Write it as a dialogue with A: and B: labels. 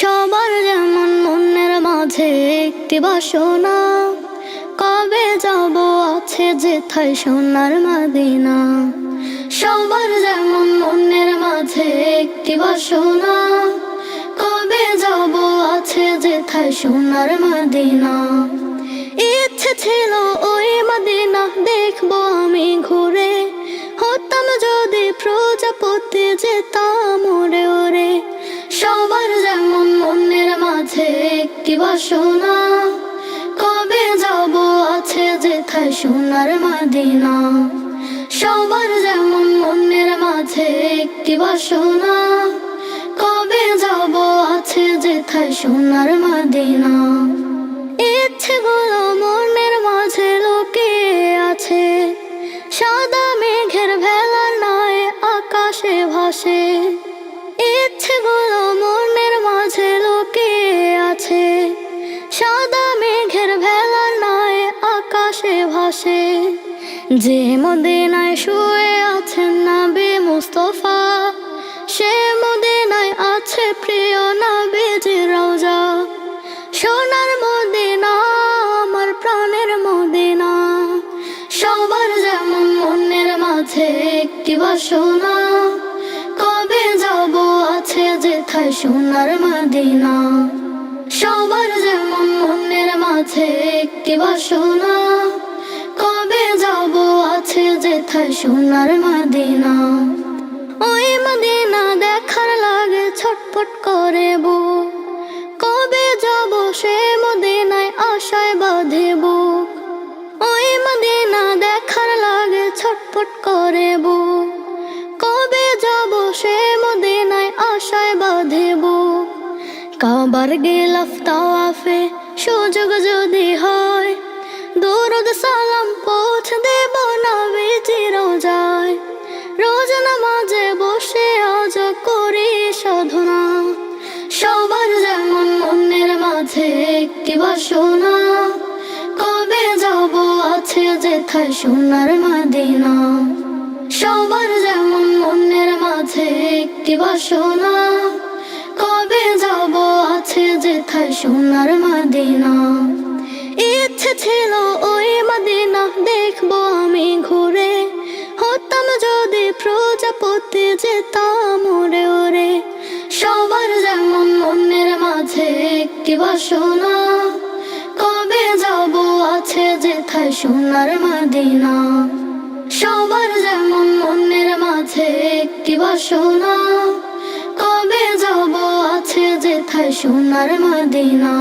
A: সবার যেমন মনের মাঝে একটি বাসনা, কবে যাব আছে যেথায় সোনার মাদিনা? সবার যেমন মনের মাঝে একটি বাসনা, কবে যাব আছে যেথায় সোনার মাদিনা? ইচ্ছে ছিল ওই মাদিনা দেখব আমি ঘুরে, হতাম যদি প্রজাপতি যেতাম ওরে ওরে। সবার মাঝে একটি বাসনা। কবে যাব আছে যেথায় সোনার মাদিনা। সবার যেমন মনের মাঝে একটি বাসনা। কবে যাব আছে যেথায় সোনার মাদিনা। ইচ্ছে গুলো মনের মাঝে ভাসে যে মদিনায় শুয়ে আছেন নাবি মুস্তফা, সে মদিনায় আছে প্রিয় নাবিজি রওজা। সোনার মদিনা, আমার প্রাণের মদিনা। সবার যেমন মনের মাঝে একটি বাসনা, কবে যাব আছে যেথায় সোনার মদিনা। সবার যেমন মনের মাঝে একটি বাসনা যাব আছে যেথায় সোনার মদিনা। ওই মদিনা দেখার লাগে ছটফট করে বুক কবে যাব সে মদিনায় আশায় বাঁধে বুক ওই মদিনা দেখার লাগে ছটফট করে বুক কবে যাব সে মদিনায় আশায় বাঁধে বুক কাবার গেলাফ তাওয়াফে সুযোগ যদি হয়, দরদ সালাম মাঝে একটি বাসনা। কবে যাব আছে যেথায় সোনার মাদিনা। সবার যেমন মনের মাঝে একটি বাসনা। কবে যাব আছে যেথায় সোনার মাদিনা। ইচ্ছে ছিল ওই মাদিনা দেখব আমি ঘুরে। হতাম যদি প্রজাপতি যেতাম। মাঝে একটি বাসনা। কবে যাব আছে যে থাই সোনার মাদিনা। সবার যেমন মনের মাঝে একটি বাসনা। কবে যাব আছে যে থাই সোনার মাদিনা।